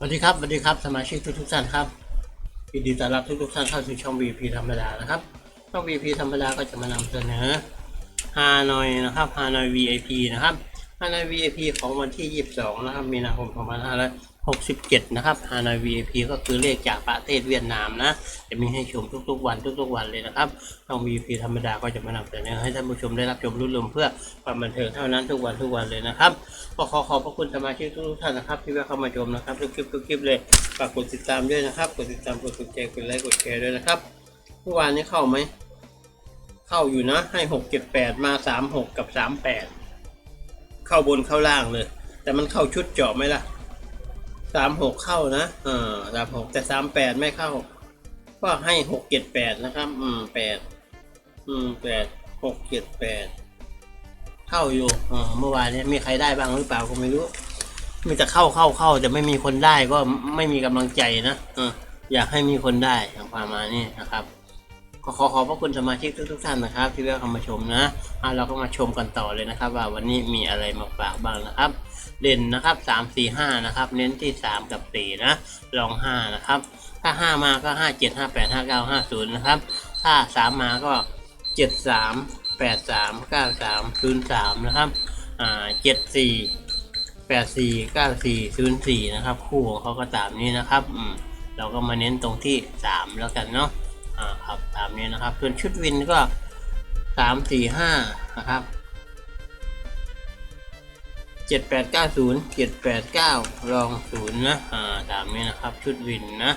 สวัสดีครับสวัสดีครับสมาชิกทุกทุกท่านครับยินดีต้อนรับทุกทุกท่านเข้าสู่ช่อง VP ธรรมดานะครับช่อง VP ธรรมดาก็จะมานำเสนอฮานอยนะครับฮานอย VIP นะครับฮานอย VIP ของวันที่ 22 นะครับ มีนาคม 67 นะครับฮานอย VIP ก็คือเลขจากประเทศเวียดนามนะ จะมีให้ชมทุกๆวันทุกๆวันเลยนะครับช่อง VP ธรรมดาก็จะมานำเสนอให้ท่านผู้ชมได้รับชมรุ่นลมเพื่อความบันเทิงเท่านั้นทุกวันทุกวันเลยนะครับก็ขอขอบพระคุณสมาชิกทุกๆท่านนะครับ ที่แวะเข้ามาชมนะครับทุกคลิปทุกคลิปเลยฝากกดติดตามด้วยนะครับ กดติดตามกดถูกใจกดไลค์กดแชร์ด้วยนะครับเมื่อวานนี้เข้าไหมเข้าอยู่นะให้หกเจ็ดแปดมาสามหกกับสามแปดเข้าบนเข้าล่างเลย แต่มันเข้าชุดเจาะไหมล่ะ สามหกเข้านะเออสามหกแต่สามแปดไม่เข้า ก็ให้หกเจ็ดแปดนะครับ อืมแปดอืมแปดหกเจ็ดแปดเข้าอยู่เออเมื่อวานนี้มีใครได้บ้างหรือเปล่าก็ไม่รู้ มีแต่เข้าเข้าเข้าแต่ไม่มีคนได้ก็ไม่มีกำลังใจนะเอออยากให้มีคนได้ทางความานี่นะครับ ก็ขอขอบพระคุณสมาชิกทุกๆท่านนะครับ ที่แวะเข้ามาชมนะอะเราก็มาชมกันต่อเลยนะครับ ว่าวันนี้มีอะไรมาฝากบ้างนะครับเด่นนะครับสามสี่ห้านะครับ เน้นที่สามกับสี่นะลองห้านะครับ ถ้าห้ามาก็ห้าเจ็ดห้าแปดห้าเก้าห้าศูนย์นะครับ ถ้าสามมาก็เจ็ดสามแปดสามเก้าสามศูนย์สามนะครับอ่าเจ็ดสี่แปดสี่เก้าสี่ศูนย์สี่นะครับ คู่ของเขาก็ตามนี้นะครับอืมเราก็มาเน้นตรงที่สามแล้วกันเนาะ อ่าครับตามนี้นะครับส่วนชุดวินก็สามสี่ห้านะครับเจ็ดแปดเก้าศูนย์เจ็ดแปดเก้ารองศูนย์นะอ่าตามนี้นะครับชุดวินนะ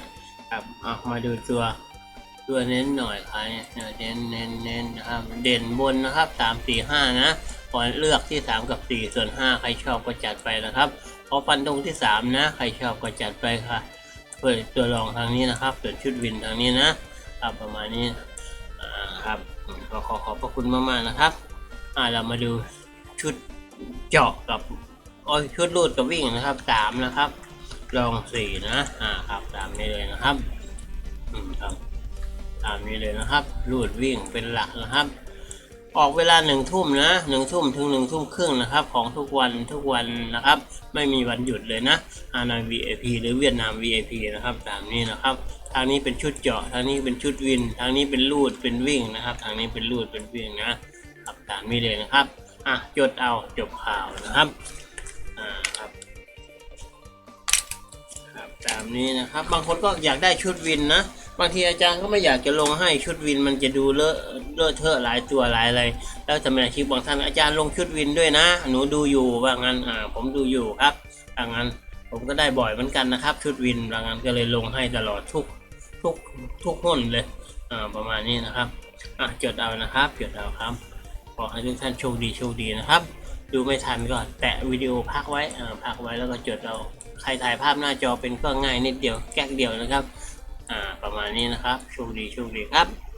ครับอะมาดูตัวตัวเน้นหน่อยใครเนี่ยเน้นเน้นเน้นนะครับเด่นบนนะครับสามสี่ห้านะขอเลือกที่สามกับสี่ส่วนห้าใครชอบก็จัดไปนะครับพอฟันตรงที่สามนะ ใครชอบก็จัดไปค่ะเพื่อตัวรองทางนี้นะครับส่วนชุดวินทางนี้นะ ครับประมาณนี้อ่าครับก็ขอขอบพระคุณมากๆนะครับอ่าเรามาดูชุดเจาะกับอ๋อชุดรูดกับวิ่งนะครับสามนะครับรองสี่นะอ่าครับตามนี้เลยนะครับอืมครับตามนี้เลยนะครับรูดวิ่งเป็นหลักนะครับ ออกเวลาหนึ่งทุ่มนะหนึ่งทุ่มถึงหนึ่งทุ่มครึ่งนะครับ ของทุกวันทุกวันนะครับ ไม่มีวันหยุดเลยนะฮานอย VIP หรือเวียดนาม VIP นะครับตามนี้นะครับ ทางนี้เป็นชุดเจาะทางนี้เป็นชุดวิน ทางนี้เป็นรูดเป็นวิ่งนะครับ ทางนี้เป็นรูดเป็นวิ่งนะครับตามนี้เลยนะครับอะจดเอาจบข่าวนะครับอ่าครับครับตามนี้นะครับ บางคนก็อยากได้ชุดวินนะ บางทีอาจารย์ก็ไม่อยากจะลงให้ชุดวินมันจะดูเลอะเลอะเทอะหลายตัวหลายอะไร แล้วสมาชิกบางท่านอาจารย์ลงชุดวินด้วยนะ หนูดูอยู่ว่างั้นอ่าผมดูอยู่ครับว่างั้นผมก็ได้บ่อยเหมือนกันนะครับ ชุดวินว่างั้นก็เลยลงให้ตลอดทุกทุกทุกหุ้นเลยอ่าประมาณนี้นะครับอะจดเอานะครับจดเอาครับขอให้ทุกท่านโชคดีโชคดีนะครับ ดูไม่ทันก็แตะวิดีโอพักไว้อ่าพักไว้แล้วก็จดเอาใครถ่ายภาพหน้าจอเป็นก็ง่ายนิดเดียวแก๊กเดียวนะครับ ประมาณนี้นะครับโชคดีโชคดีครับ